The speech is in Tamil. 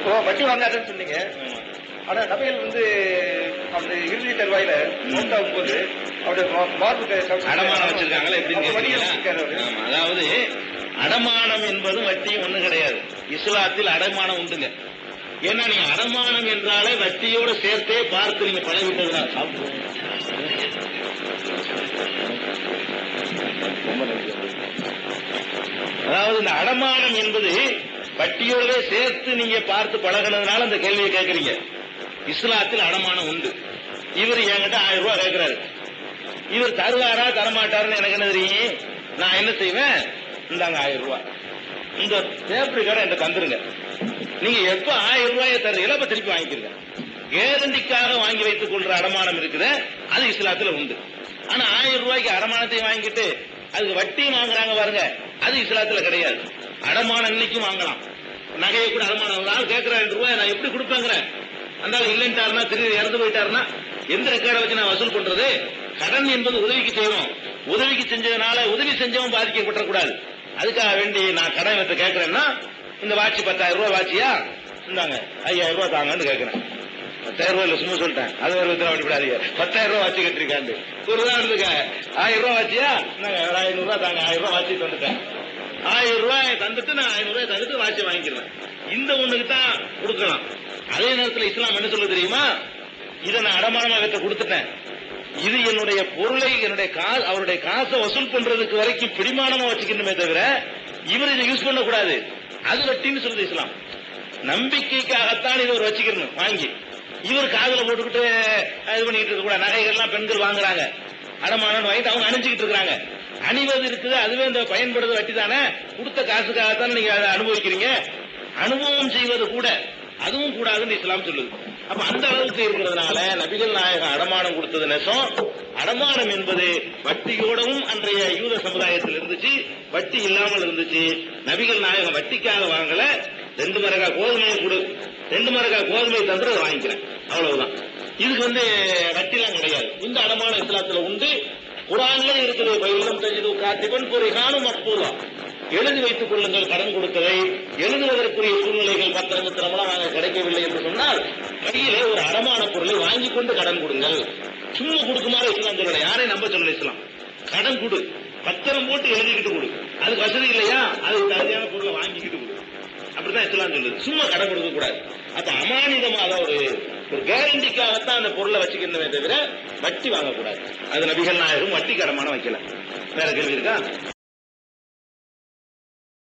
இப்போ வட்டி வாங்காதுன்னு சொன்னீங்க. ஆனா நபைகள் வந்து அந்த இறுதி தருவாயில மௌத்தாகும் போது அவருடைய மார்பு அடமானம் வச்சிருக்காங்களா எப்படின்னு அதாவது அடமானம் என்பதும் வட்டியும் ஒண்ணும் கிடையாது. இஸ்லாத்தில் அடமானம் உண்டுங்க. ஏன்னா நீங்க அடமானம் என்றாலே வட்டியோட சேர்த்தே பார்த்து நீங்க பழகிட்டதுதான் அதாவது இந்த அடமானம் என்பது வட்டியோடவே சேர்த்து நீங்க பார்த்து பழகினதுனால அந்த கேள்வியை கேட்கறீங்க. இஸ்லாத்தில் அடமானம் உண்டு. இவர் என்கிட்ட ஆயிரம் ரூபாய் கேட்கிறாரு. இவர் தருவாரா தரமாட்டாருன்னு எனக்கு என்ன தெரியும்? நான் என்ன செய்வேன்? இந்தாங்க ஆயிரம் ரூபாய். இந்த பேப்பர் கடை என்கிட்ட தந்துருங்க. நீங்க எப்ப ஆயிரம் ரூபாயை தருவீங்களோ அப்ப திருப்பி வாங்கிக்கிறீங்க. கேரண்டிக்காக வாங்கி வைத்துக் கொள்ற அடமானம் இருக்குது. அது இஸ்லாத்துல உண்டு. ஆனா ஆயிரம் ரூபாய்க்கு அடமானத்தை வாங்கிட்டு அதுக்கு வட்டியும் வாங்குறாங்க பாருங்க. அது இஸ்லாத்துல கிடையாது. அடமானம் இன்னைக்கும் வாங்கலாம். நகையை கூட அடமானம் ஒரு ஆள் கேட்கிற ரெண்டு ரூபாய் நான் எப்படி கொடுப்பேங்கிறேன் அந்த ஆள் இல்லைன்ட்டாருன்னா திரு இறந்து போயிட்டாருன்னா எந்த ரெக்கார்டை வச்சு நான் வசூல் பண்றது? கடன் என்பது உதவிக்கு செய்வோம். உதவிக்கு செஞ்சதுனால உதவி செஞ்சவன் பாதிக்கப்பட்டக்கூடாது அதுக்காக வேண்டி நான் கடன் இவர்கிட்ட கேட்கிறேன்னா இந்த வாட்சி பத்தாயிரம் ரூபாய் வாட்சியா? இந்தாங்க ஐயாயிரம் ரூபாய் தாங்கன்னு கேட்கிறேன் பத்தாயிரம் ரூபாய் இல்ல சும்மா சொல்லிட்டேன். அது ஒரு விதத்தில் அப்படி பத்தாயிரம் ரூபாய் வாட்சி கட்டிருக்காண்டு. ஒரு உதாரணத்துக்கு ஆயிரம் ரூபாய் வாட்சியா? இந்தாங்க ஒரு ஐநூறு ரூபாய் தாங்க. ஆயிரம் ரூபாய் வாட்சி தந்துட்டேன் ஆயிரம் ரூபாய் தந்துட்டு நான் ஐநூறு ரூபாய் தந்துட்டு வாட்சை வாங்கிக்கிறேன். இந்த ஒண்ணுக்கு தான் கொடுக்கலாம். அதே நேரத்தில் இஸ்லாம் என்ன சொல்ல தெரியுமா? இதை நான் அடமானமா இவற்றை கொடுத்துட்டேன். இது என்னுடைய பொருளை என்னுடைய காசு அவருடைய காசை வசூல் பண்றதுக்கு வரைக்கும் பிடிமானமா வச்சுக்கணுமே தவிர இவர் இதை யூஸ் பண்ணக்கூடாது. அது வட்டின்னு சொல்லுது இஸ்லாம். நம்பிக்கைக்காகத்தான் இவர் வச்சுக்கணும். வாங்கி. இவர் காதுல போட்டுக்கிட்டு இது பண்ணிட்டு இருக்க கூட நகைகள்லாம் பெண்கள் வாங்குறாங்க. அடமானம் வாங்கிட்டு அவங்க அணிஞ்சுக்கிட்டு இருக்காங்க அணிவது இருக்குது அதுவே இந்த பயன்படுறது வட்டி தானே? கொடுத்த காசுக்காகத்தான் நீங்க அதை அனுபவிக்கிறீங்க? அனுபவம் செய்வது கூட அதுவும் கூடாதுன்னு இஸ்லாம் சொல்லுது. அப்ப அந்த அளவுக்கு இருக்கிறதுனால நபிகள் நாயகம் அடமானம் கொடுத்தது நெசம். அடமானம் என்பது வட்டியோடவும் அன்றைய யூத சமுதாயத்தில் இருந்துச்சு வட்டி இல்லாமல் இருந்துச்சு. நபிகள் நாயகம் வட்டிக்காக வாங்கல ரெண்டு மரகா கோதுமையை கொடு ரெண்டு மரகா கோதுமையை தந்து வாங்கிக்கிறேன். அவ்வளவுதான். இதுக்கு வந்து வட்டிலாம் கிடையாது. இந்த அடமானம் இஸ்லாத்துல உண்டு. குரான்ல இருக்குது பயிலும் தஜிது காத்திபன் பொறிகானும் அப்பூர்வம் எழுதி வைத்துக் கொள்ளுங்கள் கடன் கொடுத்ததை. எழுதுவதற்குரிய சூழ்நிலைகள் பத்திரம் பத்திரமெல்லாம் நாங்கள் கிடைக்கவில்லை என்று சொன்னால் கையிலே ஒரு அடமான பொருளை வாங்கி கொண்டு கடன் கொடுங்கள். சும்மா கொடுக்குமாறு இஸ்லாம் சொல்லல. யாரையும் நம்ப சொல்லல இஸ்லாம். கடன் கொடு. பத்திரம் போட்டு எழுதிக்கிட்டு கொடு. அதுக்கு வசதி இல்லையா? அதுக்கு தகுதியான பொருளை வாங்கிக்கிட்டு கொடு. அப்படிதான் இஸ்லாம் சொல்லுது. சும்மா கடன் கொடுக்க கூடாது. அப்ப அமானிதமா அதாவது ஒரு ஒரு கேரண்டிக்காகத்தான் அந்த பொருளை வச்சுக்கணுமே தவிர வட்டி வாங்கக்கூடாது. அது நபிகள் நாயகம் வட்டி கடமான வைக்கல. வேற கேள்வி இருக்கா?